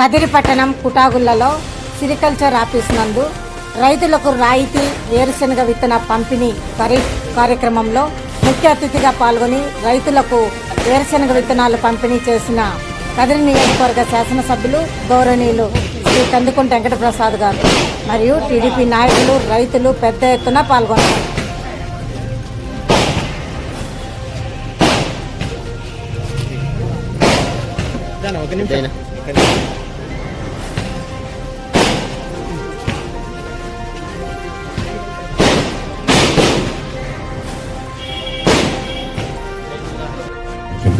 కదిరిపట్టణం కుటాగుళ్ళలో sericulture office నందు రైతులకు రాయితీ వేరుశనగ విత్తన పంపిణీ ఖరీఫ్ కార్యక్రమంలో ముఖ్య అతిథిగా పాల్గొని రైతులకు వేరుశనగ విత్తనాలు పంపిణీ చేసిన కదిరి నియోజకవర్గ శాసనసభ్యులు గౌరవనీయులు శ్రీ కందుకుంట వెంకటప్రసాద్ గారు మరియు టీడీపీ నాయకులు రైతులు పెద్ద ఎత్తున పాల్గొన్నారు. ఒక నిమిషం.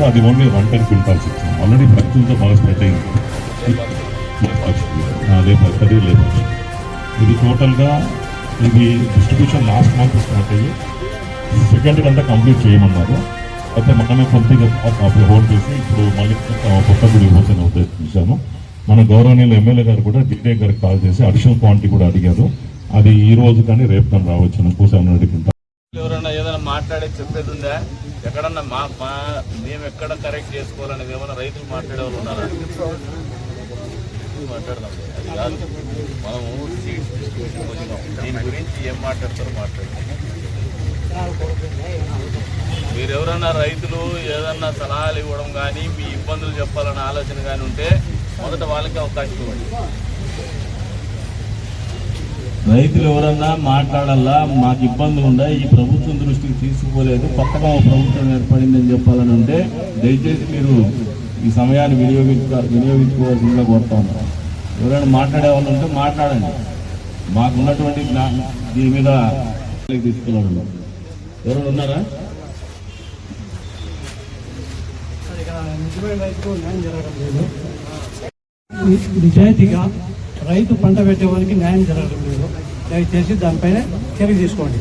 చెప్పి అది ఓన్లీ వన్ టెన్ క్వింటాల్స్ ఇచ్చాం ఆల్రెడీ భక్తులతో బాగా స్ప్రెడ్ అయింది. లేదు అది లేదు ఇది టోటల్గా ఇది డిస్ట్రిబ్యూషన్ లాస్ట్ మంత్ స్టార్ట్ అయ్యి సెకండ్ కంటే కంప్లీట్ చేయమన్నారు. అయితే మనమే కొద్దిగా అప్పుడు హోల్డ్ చేసి ఇప్పుడు మళ్ళీ కొత్త గుడి పోతున్న మన గౌరవనీయులు ఎమ్మెల్యే గారు కూడా డిడే గారికి కాల్ చేసి అడిషనల్ క్వాంటిటీ కూడా అడిగారు. అది ఈ రోజు కానీ రేపు కానీ రావచ్చు. టూ సెవెన్ హండ్రెడ్ క్వింటాల్ ఎవరన్నా ఏదైనా మాట్లాడే చెప్పేది ఉందా? ఎక్కడన్నా మా మా మేము ఎక్కడ కరెక్ట్ చేసుకోవాలనేది ఏమన్నా రైతులు మాట్లాడేవాళ్ళు ఉన్నారా? మాట్లాడదాం. అది కాదు. మనము సీట్స్ డిస్ట్రిబ్యూషన్ వచ్చినాం. దీని గురించి ఏం మాట్లాడతారో మాట్లాడదాం. మీరు ఎవరన్నా రైతులు ఏదన్నా సలహాలు ఇవ్వడం కానీ మీ ఇబ్బందులు చెప్పాలన్న ఆలోచన కానీ ఉంటే మొదట వాళ్ళకి అవకాశం ఇవ్వండి. రైతులు ఎవరన్నా మాట్లాడాలా? మాకు ఇబ్బంది ఉందా? ఈ ప్రభుత్వం దృష్టికి తీసుకుపోలేదు కొత్తగా ఒక ప్రభుత్వం ఏర్పడిందని చెప్పాలని ఉంటే దయచేసి మీరు ఈ సమయాన్ని వినియోగించుకో వినియోగించుకోవాల్సిందిగా కోరుతా ఉన్నాం. ఎవరైనా మాట్లాడే వాళ్ళు ఉంటే మాట్లాడండి. మాకున్నటువంటి జ్ఞానం దీని మీద తీసుకున్నాడు. ఎవరైనా ఉన్నారా? నిజమైన రైతుకు న్యాయం జరగడం లేదు నిజాయితీగా రైతు పంట పెట్టేవారికి న్యాయం జరగడం లేదు. దయచేసి దానిపైన చర్య తీసుకోండి.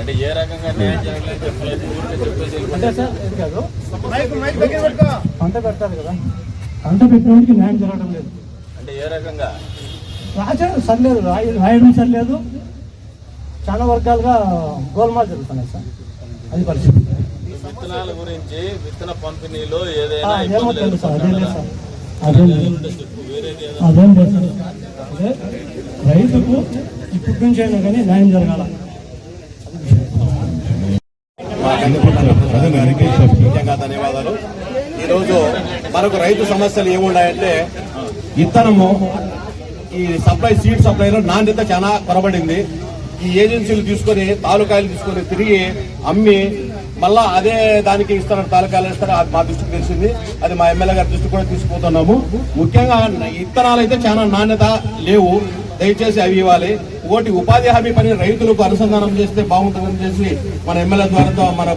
అంటే ఏ రకంగా న్యాయం చెప్పలేదు అంటే సార్ ఇది కాదు. పంట పెడతారు కదా. పంట పెట్టేవానికి న్యాయం జరగడం లేదు. అంటే ఏ రకంగా? రాజా సరిలేదు. రాయ- రాయడం సరిలేదు. చాలా వర్గాలుగా గోల్మాల్ జరుగుతున్నాయి సార్. అది పరిస్థితి. విత్తనాల గురించి విత్తన పంపిణీలో ఏదైనా ఏమో తెలుసు అదేం లేదు? సార్. అదేం లేదు అదేం లేదు సార్? అదే రైతుకు ఇప్పటి నుంచి అయినా కానీ న్యాయం జరగాల. ముఖ్యంగా ధన్యవాదాలు. ఈరోజు మనకు రైతు సమస్యలు ఏమున్నాయంటే ఇత్తనము ఈ సప్లై సీడ్ సప్లైలో నాణ్యత చాలా కొరబడింది. ఈ ఏజెన్సీలు తీసుకొని తాలూకాయలు తీసుకొని తిరిగి అమ్మి మళ్ళా అదే దానికి ఇస్తున్నారు తాలూకాయలు ఇస్తారు అది మా దృష్టికి తెలిసింది. అది మా ఎమ్మెల్యే గారి దృష్టికి కూడా తీసుకుపోతున్నాము. ముఖ్యంగా ఇత్తనాలు అయితే చాలా నాణ్యత లేవు. దయచేసి అవి ఇవ్వాలి. ఒకటి ఉపాధి హామీ పని రైతులకు అనుసంధానం చేస్తే బాగుంటుందని చేసి మన ఎమ్మెల్యే ద్వారా మన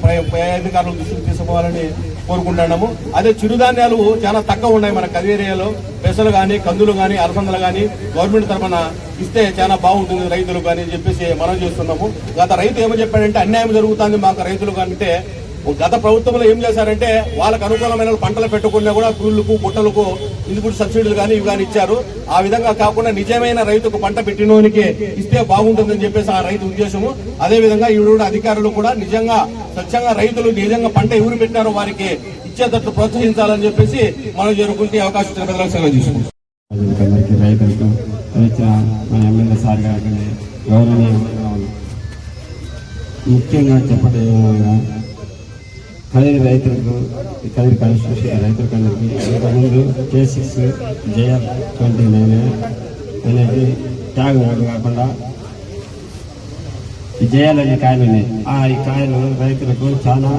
అధికారులు దృష్టికి తీసుకోవాలని కోరుకుంటున్నాము. అదే చిరుధాన్యాలు చాలా తక్కువ ఉన్నాయి మన కది ఏరియాలో పెసలు కానీ కందులు కానీ అలసందలు కానీ గవర్నమెంట్ తరఫున ఇస్తే చాలా బాగుంటుంది రైతులు కానీ చెప్పేసి మనం చేస్తున్నాము. గత రైతు ఏమో చెప్పాడంటే అన్యాయం జరుగుతుంది మాకు రైతులు అంటే గత ప్రభుత్వంలో ఏం చేశారంటే వాళ్ళకు అనుకూలమైన పంటలు పెట్టుకున్నా కూడా పుల్లుకు బుట్టలకు ఇందుకు సబ్సిడీలు కానీ ఇవి కానీ ఇచ్చారు. ఆ విధంగా కాకుండా నిజమైన రైతుకు పంట పెట్టినోనికి ఇస్తే బాగుంటుందని చెప్పేసి ఆ రైతు ఉద్దేశము. అదే విధంగా అధికారులు కూడా నిజంగా స్వచ్ఛంగా రైతులు నిజంగా పంట ఎవరు పెట్టినారో వారికి ఇచ్చేటట్టు ప్రోత్సహించాలని చెప్పేసి మనం జరుగుతుంటే అవకాశం ఇచ్చిన సెలవు తీసుకుంటాం. రైతులకు మన ఎమ్మెల్యే సార్ గారికి ముఖ్యంగా చెప్పడం కదిరి రైతులకు కదిరి కాన్స్టిట్యూషన్ రైతులకు అందరికీ ఇంతకుముందు K six JR twenty nine అనేది ట్యాగ్ మోడ్ కాకుండా ఈ జేఆర్ అనే కాయలు ఉన్నాయి ఆ ఈ కాయలు రైతులకు చాలా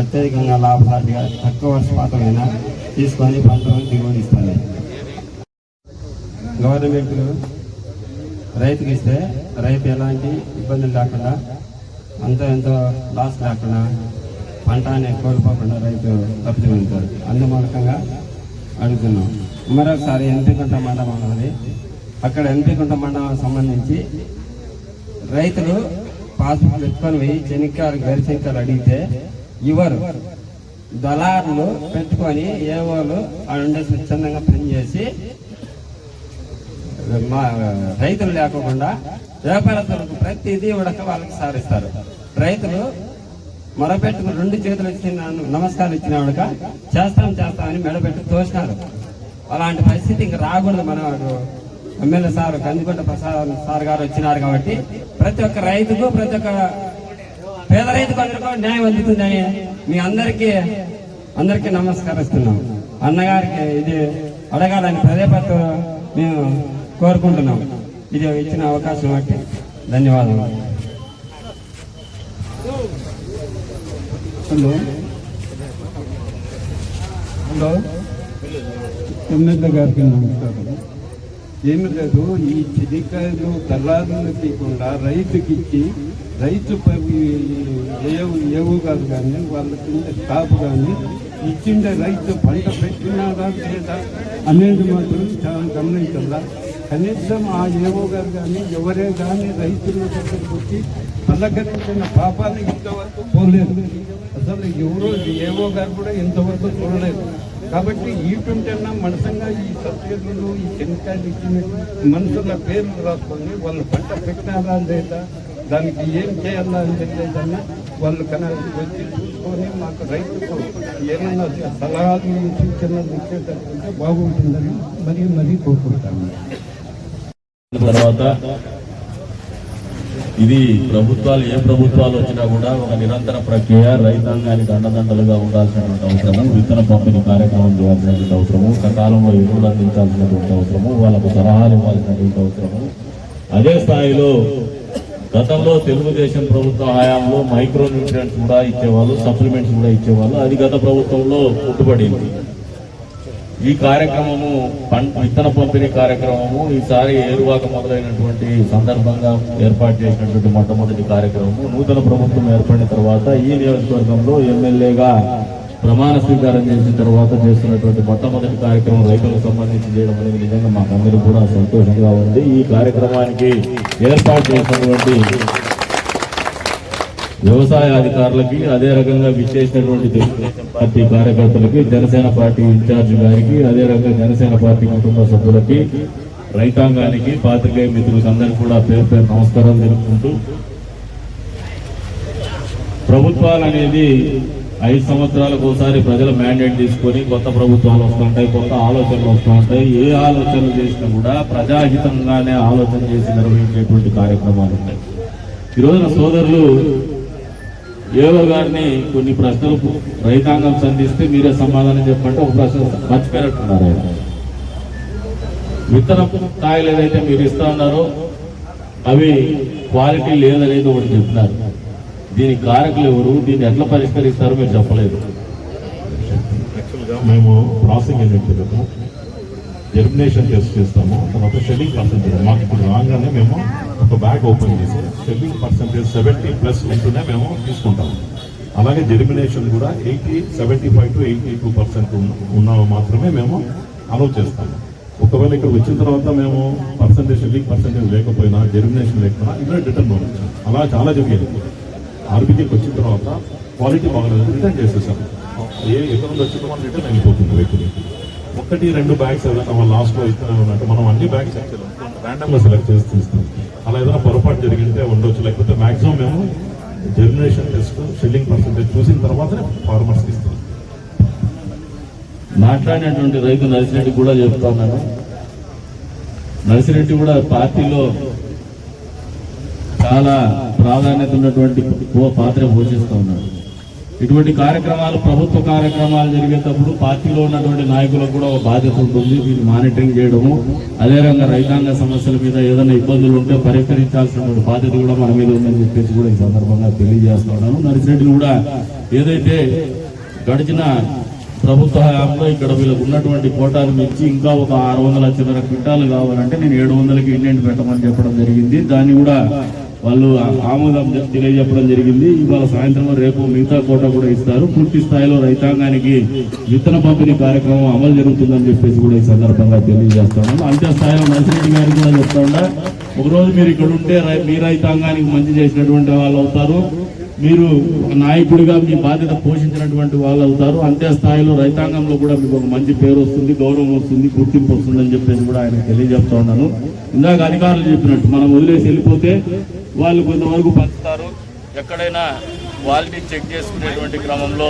అత్యధికంగా లాభసాటిగా తక్కువ వర్షపాతమైన తీసుకొని పంటలను దిగుబడి ఇస్తాయి. గవర్నమెంట్ రైతుకి ఇస్తే రైతు ఎలాంటి ఇబ్బందులు లేకుండా అంత ఎంతో లాస్ లేకుండా పంట అనేది కోల్పోకుండా రైతు తప్పుతూ ఉంటారు అందుమూలకంగా అడుగుతున్నాం. మరొకసారి ఎంపీకుంట మండలం ఉన్నది అక్కడ ఎంపీకుంట మండలం సంబంధించి రైతులు పాస్బుక్ పెట్టుకొని పోయి చెనిక్కాయలు గరిశంకాయలు అడిగితే ఇవ్వరు. దళారులు పెట్టుకొని ఏవోలు ఉండే స్వచ్ఛందంగా పనిచేసి మా రైతులు లేకుండా వ్యాపారస్తులకు ప్రతిదీ ఉడక వాళ్ళకి సారిస్తారు. రైతులు మొరపెట్టుకు రెండు చేతులు ఇచ్చిన నమస్కారం ఇచ్చిన చేస్తాం చేస్తామని మెడపెట్టి తోసినారు. అలాంటి పరిస్థితి ఇంకా రాకూడదు మన MLA sir Kandikonda Prasad sir గారు వచ్చినారు కాబట్టి ప్రతి ఒక్క రైతుకు ప్రతి ఒక్క పేద రైతుకు అందరికీ న్యాయం అందుతుందని మీ అందరికీ అందరికీ నమస్కరిస్తున్నాం. అన్నగారికి ఇది అడగాలని పదే మేము కోరుకుంటున్నాం. ఇది ఇచ్చిన అవకాశం బట్టి ధన్యవాదాలు హలో. హలో. ఎమ్మెల్యే గారికి నమస్కారం ఏమి లేదు ఈ చెనిక్కాయలు దళారులకు ఇవ్వకుండా రైతుకి ఇచ్చి రైతు ఏవు ఏవు గారు కానీ వాళ్ళ కింద కానీ ఇచ్చిండే రైతు పంట పెట్టినారా లేదా అనేది మాత్రం చాలా గమనించాలా? కనీసం ఆ ఏవో గారు కానీ ఎవరే కానీ రైతుల దగ్గరికి వచ్చి పల్లకరించిన పాపాలు ఇంతవరకు పోలేదు. అసలు ఎవరో ఏవో గారు కూడా ఇంతవరకు చూడలేదు. కాబట్టి ఈటుంటేనా మనసంగా ఈ సబ్సిడీలు ఈ కెమికల్ ఇచ్చిన మనుషుల పేర్లు రాసుకొని వాళ్ళు పంట పెట్టినారా లేదా దానికి ఏం చేయాలా అని చెప్పేదన్నా వాళ్ళు కనీసం వచ్చి చూసుకొని మాకు రైతుకు ఏమన్నా సలహాలు సూచనలు ఇచ్చేటట్టు బాగుంటుందని మరీ మరీ కోరుకుంటాను. తర్వాత ఇది ప్రభుత్వాలు ఏ ప్రభుత్వాలు వచ్చినా కూడా ఒక నిరంతర ప్రక్రియ రైతాంగానికి అండదండలుగా ఉండాల్సినటువంటి అవసరము విత్తన పంపిణీ కార్యక్రమం చేయాల్సినటువంటి అవసరము సకాలంలో ఎరువులు అందించాల్సినటువంటి అవసరము వాళ్ళకు సలహాలు ఇవ్వాల్సినటువంటి అవసరము. అదే స్థాయిలో గతంలో తెలుగుదేశం ప్రభుత్వ హయాంలో మైక్రో న్యూట్రియంట్స్ కూడా ఇచ్చేవాళ్ళు సప్లిమెంట్స్ కూడా ఇచ్చేవాళ్ళు అది గత ప్రభుత్వంలో పుట్టుబడింది. ఈ కార్యక్రమము పంట విత్తన పంపిణీ కార్యక్రమము ఈసారి ఏరువాక మొదలైనటువంటి సందర్భంగా ఏర్పాటు చేసినటువంటి మొట్టమొదటి కార్యక్రమము నూతన ప్రభుత్వం ఏర్పడిన తర్వాత ఈ నియోజకవర్గంలో ఎమ్మెల్యేగా ప్రమాణ స్వీకారం చేసిన తర్వాత చేస్తున్నటువంటి మొట్టమొదటి కార్యక్రమం రైతులకు సంబంధించి చేయడం అనేది నిజంగా మాకందరూ కూడా సంతోషంగా ఉంది. ఈ కార్యక్రమానికి ఏర్పాటు చేసినటువంటి వ్యవసాయ అధికారులకి అదే రకంగా విచ్చేసినటువంటి తెలుగుదేశం పార్టీ కార్యకర్తలకి జనసేన పార్టీ ఇన్ఛార్జ్ గారికి అదే రకంగా జనసేన పార్టీ కుటుంబ సభ్యులకి రైతాంగానికి పాత్రికేయ మిత్రులకు అందరికీ కూడా పేరు పేరు నమస్కారం తెలుపుకుంటూ ప్రభుత్వాలు అనేది ఐదు సంవత్సరాలకు ఒకసారి ప్రజల మ్యాండేట్ తీసుకొని కొత్త ప్రభుత్వాలు వస్తుంటాయి కొత్త ఆలోచనలు వస్తుంటాయి. ఏ ఆలోచనలు చేసినా కూడా ప్రజాహితంగానే ఆలోచన చేసి నిర్వహించేటువంటి కార్యక్రమాలు ఉంటాయి. ఈ రోజున సోదరులు ఏవో గారిని కొన్ని ప్రశ్నలకు రైతాంగం సంధిస్తే మీరే సమాధానం చెప్పంటే ఒక ప్రశ్న మర్చిపోయినట్టున్నారు ఆయన. విత్తన స్థాయిలు ఏదైతే మీరు ఇస్తా ఉన్నారో అవి క్వాలిటీ లేదనేది ఒకటి చెప్తున్నారు. దీని కారకులు ఎవరు దీన్ని ఎట్లా పరిష్కరిస్తారో మీరు చెప్పలేదు. మేము ప్రాసెసింగ్ ఏజెంట్ కదా జెర్మినేషన్ టెస్ట్ చేస్తాము. తర్వాత షెడ్యూల్ ప్రాసెస్ మాకు ఇప్పుడు రాగానే మేము ఒక బ్యాగ్ ఓపెన్ చేసి షెల్లింగ్ పర్సెంటేజ్ సెవెంటీ ప్లస్ ఉంటూనే మేము తీసుకుంటాము అలాగే జెర్మినేషన్ కూడా eighty seventy five to eighty two percent ఉన్న మాత్రమే మేము అలౌ చేస్తాము ఒకవేళ ఇక్కడ వచ్చిన తర్వాత మేము పర్సెంటేజ్ షెల్లింగ్ పర్సెంటేజ్ లేకపోయినా జెర్మినేషన్ లేకపోయినా ఇవే రిటర్న్ అలా చాలా జరిగేది. ఆర్బీజీకి వచ్చిన తర్వాత క్వాలిటీ బాగాలేదు రిటర్న్ చేసేసాము ఏ ఎక్కడ నుంచి వచ్చిందో మనం రిటర్న్ అయిపోతుంది వెహికల్ ఒకటి రెండు బ్యాగ్స్ ఏదైనా మన లాస్ట్లో ఇస్తూనే ఉన్నట్టు మనం అన్ని బ్యాగ్స్ ర్యాండమ్గా సెలెక్ట్ చేసి తీస్తాం అలా ఏదైనా పొరపాటు జరిగింటే ఉండొచ్చు. లేకపోతే మాక్సిమం మేము జర్మినేషన్ టెస్ట్ షెల్లింగ్ పర్సెంటేజ్ చూసిన తర్వాతనే ఫార్మర్స్ ఇస్తాం. మాట్లాడినటువంటి రైతు నర్సిరెడ్డి కూడా చెప్తా ఉన్నాను. నర్సిరెడ్డి కూడా పార్టీలో చాలా ప్రాధాన్యత ఉన్నటువంటి పాత్ర పోషిస్తూ ఉన్నాడు. ఇటువంటి కార్యక్రమాలు ప్రభుత్వ కార్యక్రమాలు జరిగేటప్పుడు పార్టీలో ఉన్నటువంటి నాయకులకు కూడా ఒక బాధ్యత ఉంటుంది. దీన్ని మానిటరింగ్ చేయడము అదే రైతాంగ సమస్యల మీద ఏదైనా ఇబ్బందులు ఉంటే పరిష్కరించాల్సినటువంటి బాధ్యత కూడా మన మీద ఉందని చెప్పేసి కూడా ఈ సందర్భంగా తెలియజేస్తున్నాను నర్సిరెడ్డిని కూడా ఏదైతే గడిచిన ప్రభుత్వ హయాంలో ఇక్కడ వీళ్ళకు ఉన్నటువంటి కోటాలు మించి ఇంకా ఒక ఆరు వందల చిల్లర క్వింటాలు కావాలంటే నేను ఏడు వందలకి ఇండియన్ పెట్టమని చెప్పడం జరిగింది. దాన్ని కూడా వాళ్ళు ఆమోదం తెలియజెప్పడం జరిగింది. ఇవాళ సాయంత్రం రేపు మిగతా కోట కూడా ఇస్తారు. పూర్తి స్థాయిలో రైతాంగానికి విత్తన పంపిణీ కార్యక్రమం అమలు జరుగుతుందని చెప్పేసి కూడా ఈ సందర్భంగా తెలియజేస్తున్నాను. అంతే స్థాయిలో నర్సిరెడ్డి గారికి కూడా చెప్తా ఒకరోజు మీరు ఇక్కడ ఉంటే రై- మీ రైతాంగానికి మంచి చేసినటువంటి వాళ్ళు అవుతారు. మీరు నాయకుడిగా మీ బాధ్యత పోషించినటువంటి వాళ్ళు అవుతారు. అంతే స్థాయిలో రైతాంగంలో కూడా మీకు ఒక మంచి పేరు వస్తుంది గౌరవం వస్తుంది గుర్తింపు వస్తుందని చెప్పేసి కూడా ఆయన తెలియజేస్తా ఉన్నాను. ఇందాక అధికారులు చెప్పినట్టు మనం వదిలేసి వెళ్ళిపోతే వాళ్ళు కొంతవరకు పంచుతారు. ఎక్కడైనా క్వాలిటీ చెక్ చేసుకునేటువంటి క్రమంలో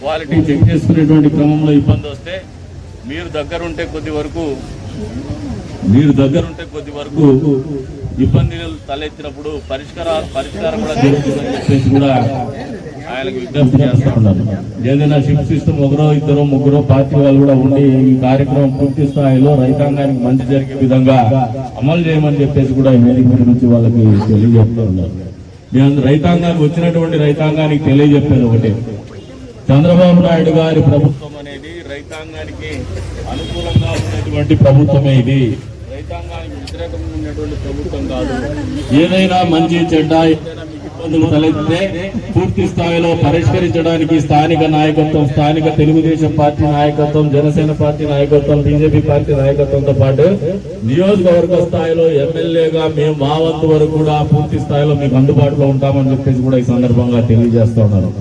క్వాలిటీ చెక్ చేసుకునేటువంటి క్రమంలో ఇబ్బంది వస్తే మీరు దగ్గరుంటే కొద్ది వరకు మీరు దగ్గరుంటే కొద్ది వరకు ఇబ్బందులు తలెత్తినప్పుడు పరిష్కార పరిష్కారం కూడా జరుగుతుందని చెప్పేసి కూడా ఆయనకు విజ్ఞప్తి చేస్తా ఉన్నాను ఏదైనా షిఫ్ట్ సిస్టమ్ ఒకరో ఇద్దరు ముగ్గురు పార్టీ వాళ్ళు కూడా ఉండి ఈ కార్యక్రమం పూర్తి స్థాయిలో రైతాంగానికి మంచి జరిగే విధంగా అమలు చేయమని చెప్పేసి కూడా ఈ వేదిక నుంచి వాళ్ళకి తెలియజేస్తూ ఉన్నారు. నేను రైతాంగానికి వచ్చినటువంటి రైతాంగానికి తెలియజెప్పేది ఒకటే. చంద్రబాబు నాయుడు గారి ప్రభుత్వం అనేది రైతాంగానికి అనుకూలంగా ఉన్నటువంటి ప్రభుత్వమే ఇది. రైతాంగానికి ఏదైనా మంచి చెడ్డ ఇబ్బందులు తలెత్తితే పూర్తి స్థాయిలో పరిష్కరించడానికి స్థానిక నాయకత్వం స్థానిక తెలుగుదేశం పార్టీ నాయకత్వం జనసేన పార్టీ నాయకత్వం బీజేపీ పార్టీ నాయకత్వంతో పాటు నియోజకవర్గ స్థాయిలో ఎమ్మెల్యేగా మేము మా వంతు వరకు కూడా పూర్తి స్థాయిలో మీకు అందుబాటులో ఉంటామని చెప్పేసి కూడా ఈ సందర్భంగా తెలియజేస్తా ఉన్నారు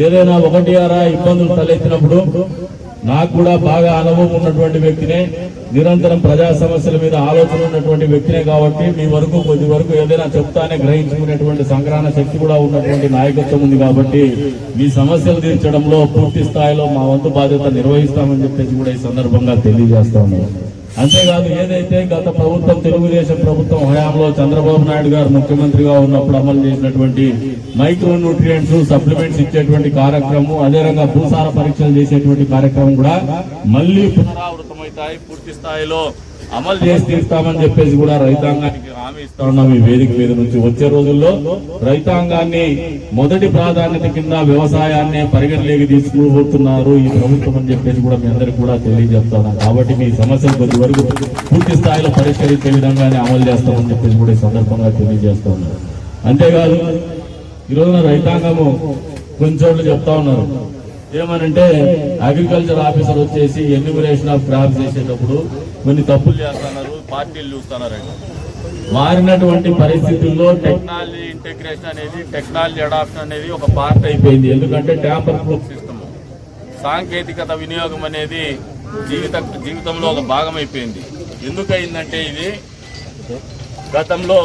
ఏదైనా ఒకటి అరా ఇబ్బందులు తలెత్తినప్పుడు నాకు కూడా బాగా అనుభవం ఉన్నటువంటి వ్యక్తినే నిరంతరం ప్రజా సమస్యల మీద ఆలోచన ఉన్నటువంటి వ్యక్తినే కాబట్టి మీ వరకు కొద్ది వరకు ఏదైనా చెప్తానే గ్రహించుకునేటువంటి సంగ్రహణ శక్తి కూడా ఉన్నటువంటి నాయకత్వం ఉంది కాబట్టి మీ సమస్యలు తీర్చడంలో పూర్తి స్థాయిలో మా వంతు బాధ్యత నిర్వహిస్తామని చెప్పేసి కూడా ఈ సందర్భంగా తెలియజేస్తా ఉన్నాను. అంతేకాదు ఏదైతే గత ప్రభుత్వం తెలుగుదేశం ప్రభుత్వం హయాంలో చంద్రబాబు నాయుడు గారు ముఖ్యమంత్రిగా ఉన్నప్పుడు అమలు చేసినటువంటి మైక్రో న్యూట్రియంట్స్ సప్లిమెంట్స్ ఇచ్చేటువంటి కార్యక్రమం అదే రకంగా భూసార పరీక్షలు చేసేటువంటి కార్యక్రమం కూడా మళ్ళీ పునరావృతమవుతాయి పూర్తి స్థాయిలో. అమలు చేసి తీస్తామని చెప్పేసి కూడా రైతాంగానికి హామీ ఇస్తా ఉన్నాం ఈ వేదిక మీద నుంచి. వచ్చే రోజుల్లో రైతాంగాన్ని మొదటి ప్రాధాన్యత కింద వ్యవసాయాన్ని పరిగణలోకి తీసుకుపోతున్నారు ఈ ప్రభుత్వం అని చెప్పేసి కూడా మీ అందరికి కూడా తెలియజేస్తాను కాబట్టి మీ సమస్యలు కొద్ది వరకు పూర్తి స్థాయిలో పరిష్కరించే విధంగానే అమలు చేస్తామని చెప్పేసి కూడా ఈ సందర్భంగా తెలియజేస్తా ఉన్నారు అంతేకాదు ఈ రోజున రైతాంగము కొన్ని చెప్తా ఉన్నారు. ఏమనంటే అగ్రికల్చర్ ఆఫీసర్ వచ్చేసి ఎన్యూమరేషన్ ఆఫ్ క్రాప్స్ చేసేటప్పుడు కొన్ని తప్పులు చేస్తున్నారు పార్టీలు చూస్తున్నారండి మారినటువంటి పరిస్థితుల్లో టెక్నాలజీ ఇంటిగ్రేషన్ అనేది టెక్నాలజీ అడాప్షన్ అనేది ఒక పార్ట్ అయిపోయింది. ఎందుకంటే ట్యాంపర్ ప్రూఫ్ సిస్టమ్. సాంకేతికత వినియోగం అనేది జీవిత జీవితంలో ఒక భాగం అయిపోయింది. ఎందుకయిందంటే ఇది గతంలో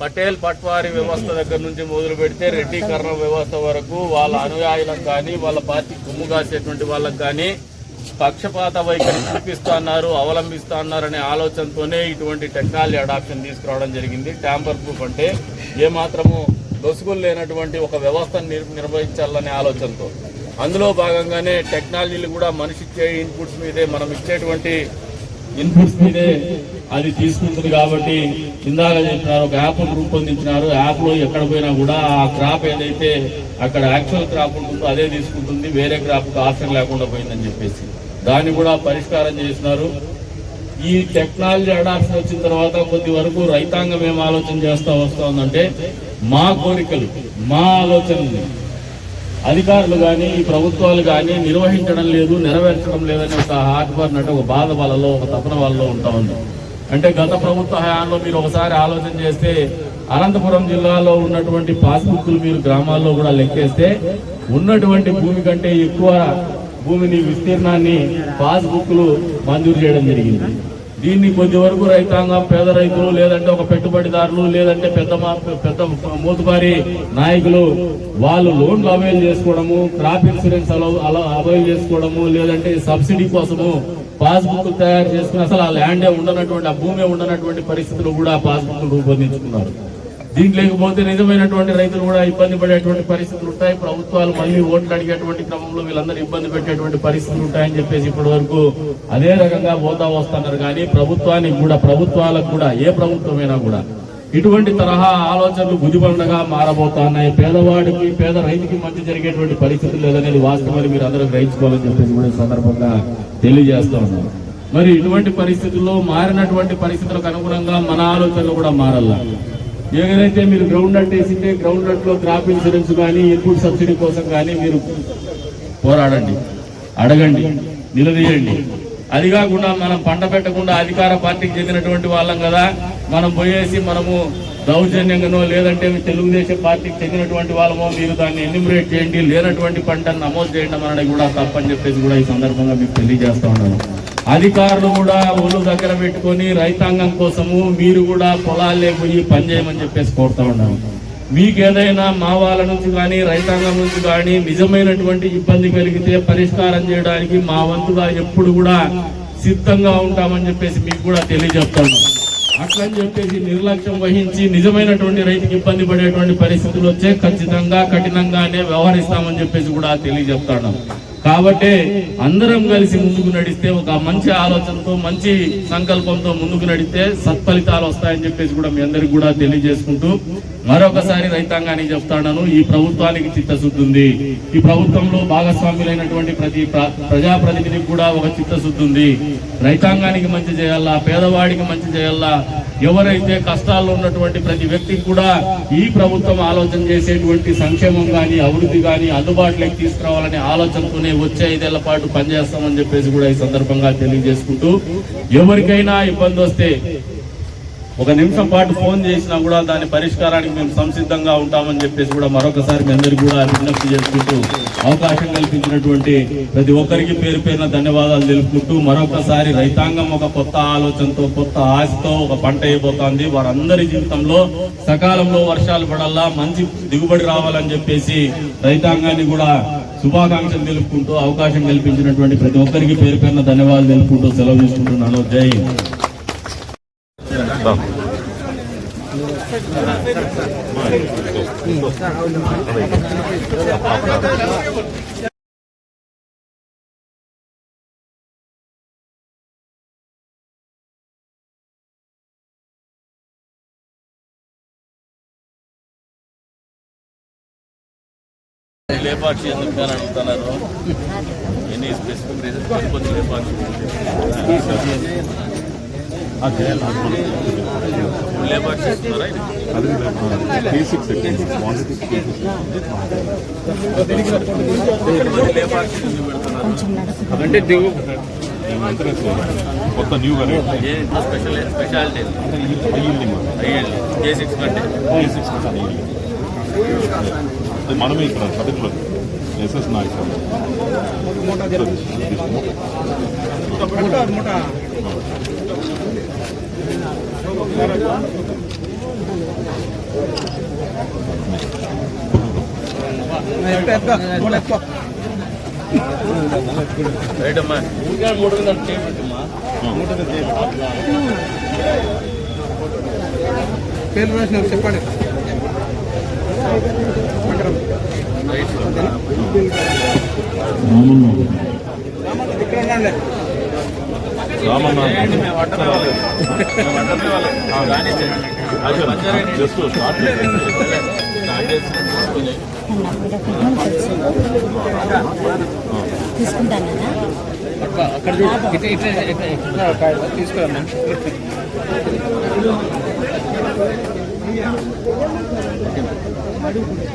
పటేల్ పట్వారి వ్యవస్థ దగ్గర నుంచి మొదలు పెడితే రెడ్డీకరణ వ్యవస్థ వరకు వాళ్ళ అనుయాయులకు కానీ వాళ్ళ పార్టీ కొమ్ము కాసేటువంటి వాళ్ళకు కానీ పక్షపాత వైఖరి చూపిస్తున్నారు అవలంబిస్తున్నారు అనే ఆలోచనతోనే ఇటువంటి టెక్నాలజీ అడాప్షన్ తీసుకురావడం జరిగింది. ట్యాంపర్ ప్రూఫ్ అంటే ఏమాత్రము లొసుగులు లేనటువంటి ఒక వ్యవస్థను నిర్- నిర్వహించాలనే ఆలోచనతో. అందులో భాగంగానే టెక్నాలజీలు కూడా మనిషి ఇచ్చే ఇన్పుట్స్ మీదే మనం ఇచ్చేటువంటి ఇన్పుట్స్ మీదే అది తీసుకుంటుంది కాబట్టి ఇందాక చెప్పినారు ఒక యాప్ రూపొందించినారు. యాప్లో ఎక్కడ పోయినా కూడా ఆ క్రాప్ ఏదైతే అక్కడ యాక్చువల్ క్రాప్ ఉంటుందో అదే తీసుకుంటుంది. వేరే క్రాప్కి ఆప్షన్ లేకుండా పోయిందని చెప్పేసి. దాన్ని కూడా పరిష్కారం చేసినారు. ఈ టెక్నాలజీ అడాప్షన్ వచ్చిన తర్వాత కొద్ది వరకు రైతాంగం ఏం ఆలోచన చేస్తా వస్తుందంటే మా కోరికలు మా ఆలోచనలు అధికారులు కానీ ఈ ప్రభుత్వాలు కానీ నిర్వహించడం లేదు నెరవేర్చడం లేదని ఒక హార్ట్ అంటే ఒక బాధ వాళ్ళలో ఒక తపన వాళ్ళలో ఉంటా ఉంది. అంటే గత ప్రభుత్వ హయాంలో మీరు ఒకసారి ఆలోచన చేస్తే అనంతపురం జిల్లాలో ఉన్నటువంటి పాస్బుక్లు మీరు గ్రామాల్లో కూడా లెక్కేస్తే ఉన్నటువంటి భూమి కంటే ఎక్కువ భూమిని విస్తీర్ణాన్ని పాస్బుక్లు మంజూరు చేయడం జరిగింది. దీన్ని కొద్ది వరకు రైతాంగం పేద రైతులు లేదంటే ఒక పెట్టుబడిదారులు లేదంటే పెద్ద పెద్ద మూతుబారి నాయకులు వాళ్ళు లోన్లు అవైల్ చేసుకోవడము క్రాప్ ఇన్సూరెన్స్ అలా అలా అవైల్ చేసుకోవడము లేదంటే సబ్సిడీ కోసము పాస్బుక్ తయారు చేసుకుని అసలు ఆ ల్యాండే ఉండనటువంటి ఆ భూమి ఉండనటువంటి పరిస్థితులు కూడా పాస్బుక్ రూపొందించుకున్నారు. లేకపోతే నిజమైనటువంటి రైతులు కూడా ఇబ్బంది పడేటువంటి పరిస్థితులు ఉంటాయి. ప్రభుత్వాలు మళ్ళీ ఓట్లు అడిగేటువంటి క్రమంలో వీళ్ళందరూ ఇబ్బంది పెట్టేటువంటి పరిస్థితులు ఉంటాయని చెప్పేసి ఇప్పటి వరకు అదే రకంగా పోతా వస్తున్నారు. కానీ ప్రభుత్వానికి కూడా ప్రభుత్వాలకు కూడా ఏ ప్రభుత్వమైనా కూడా ఇటువంటి తరహా ఆలోచనలు గుదిబండగా మారబోతున్నాయి. పేదవాడికి పేద రైతుకి మధ్య జరిగేటువంటి పరిస్థితులు లేదనేది వాస్తవాన్ని మీరు అందరూ గ్రహించుకోవాలని చెప్పేసి కూడా సందర్భంగా తెలియజేస్తా ఉన్నాను మరి ఇటువంటి పరిస్థితుల్లో మారినటువంటి పరిస్థితులకు అనుగుణంగా మన ఆలోచనలు కూడా మారాల ఏదైతే మీరు గ్రౌండ్ నట్ వేసింటే గ్రౌండ్ నట్లో క్రాప్ ఇన్సూరెన్స్ కానీ ఇన్పుట్ సబ్సిడీ కోసం కానీ మీరు పోరాడండి. అడగండి. నిలదీయండి. అది కాకుండా మనం పంట పెట్టకుండా అధికార పార్టీకి చెందినటువంటి వాళ్ళం కదా మనం పోయేసి మనము దౌర్జన్యంగానో లేదంటే తెలుగుదేశం పార్టీకి చెందినటువంటి వాళ్ళమో మీరు దాన్ని ఎన్యూమరేట్ చేయండి. లేనటువంటి పంటను నమోదు చేయడం అనేది కూడా తప్పని చెప్పేసి కూడా ఈ సందర్భంగా మీకు తెలియజేస్తా ఉన్నాను. అధికారులు కూడా ఒళ్ళు దగ్గర పెట్టుకొని రైతాంగం కోసము మీరు కూడా పొలాలే పోయి పనిచేయమని చెప్పేసి కోరుతా ఉన్నాను మీకు ఏదైనా మా వాళ్ళ నుంచి కానీ రైతాంగం నుంచి కానీ నిజమైనటువంటి ఇబ్బంది కలిగితే పరిష్కారం చేయడానికి మా వంతుగా ఎప్పుడు కూడా సిద్ధంగా ఉంటామని చెప్పేసి మీకు కూడా తెలియజెప్తాను అట్లని చెప్పేసి నిర్లక్ష్యం వహించి నిజమైనటువంటి రైతుకి ఇబ్బంది పడేటువంటి పరిస్థితులు వచ్చే ఖచ్చితంగా కఠినంగానే వ్యవహరిస్తామని చెప్పేసి కూడా తెలియజెప్తాను కాబట్టి అందరం కలిసి ముందుకు నడిస్తే ఒక మంచి ఆలోచనతో మంచి సంకల్పంతో ముందుకు నడిస్తే సత్ఫలితాలు వస్తాయని చెప్పేసి కూడా మీ అందరికి కూడా తెలియజేసుకుంటూ మరొకసారి రైతాంగానికి చెప్తాను ఈ ప్రభుత్వానికి చిత్తశుద్ధి ఉంది. ఈ ప్రభుత్వంలో భాగస్వాములైనటువంటి ప్రతి ప్ర- ప్రజాప్రతినిధికి కూడా ఒక చిత్తశుద్ధి ఉంది. రైతాంగానికి మంచి చేయాలా? పేదవాడికి మంచి చేయాలా? ఎవరైతే కష్టాల్లో ఉన్నటువంటి ప్రతి వ్యక్తికి కూడా ఈ ప్రభుత్వం ఆలోచన చేసేటువంటి సంక్షేమం కానీ అభివృద్ధి కానీ అందుబాటులోకి తీసుకురావాలనే ఆలోచనతోనే వచ్చే ఐదేళ్ళ పాటు పనిచేస్తామని చెప్పేసి కూడా ఈ సందర్భంగా తెలియజేసుకుంటూ ఎవరికైనా ఇబ్బంది వస్తే ఒక నిమిషం పాటు ఫోన్ చేసినా కూడా దాని పరిష్కారానికి మేము సంసిద్ధంగా ఉంటామని చెప్పేసి కూడా మరొకసారి మీ అందరికీ కూడా విజ్ఞప్తి చేసుకుంటూ అవకాశం కల్పించినటువంటి ప్రతి ఒక్కరికి పేరు పేరున ధన్యవాదాలు తెలుపుకుంటూ మరొకసారి రైతాంగం ఒక కొత్త ఆలోచనతో కొత్త ఆశతో ఒక పంట అయిపోతుంది. వారందరి జీవితంలో సకాలంలో వర్షాలు పడాలా మంచి దిగుబడి రావాలని చెప్పేసి రైతాంగాన్ని కూడా శుభాకాంక్షలు తెలుపుకుంటూ అవకాశం కల్పించినటువంటి ప్రతి ఒక్కరికి పేరు పేరున ధన్యవాదాలు తెలుపుకుంటూ సెలవు తీసుకుంటున్నాను జై హింద్. లేపాక్షి ఎందుకు అని అడుగుతున్నారు? ఎన్ని స్పెసిఫిక్ రీజన్ కొన్ని లేపాక్షి? లేపాక్షి ఇస్తున్నారా లేపాక్షి ఎందుకు పెడుతున్నారు? అంటే కొత్త న్యూ స్పెషల్ స్పెషాలిటీ అయ్యింది అయ్యండి ఏ సిక్స్ కంటే. అది మనమే ఇక్కడ సదకులో ఎస్ఎస్ నాయక్ రైట్ అమ్మా ఊరికే మూడు వందల చేయబెట్టమ్మా పేరు రాసిన చెప్పండి. రామన్న మేము అడ్డం అక్కడ మేము అడ్డం రాలేదు. కానీ అది 悪いんで。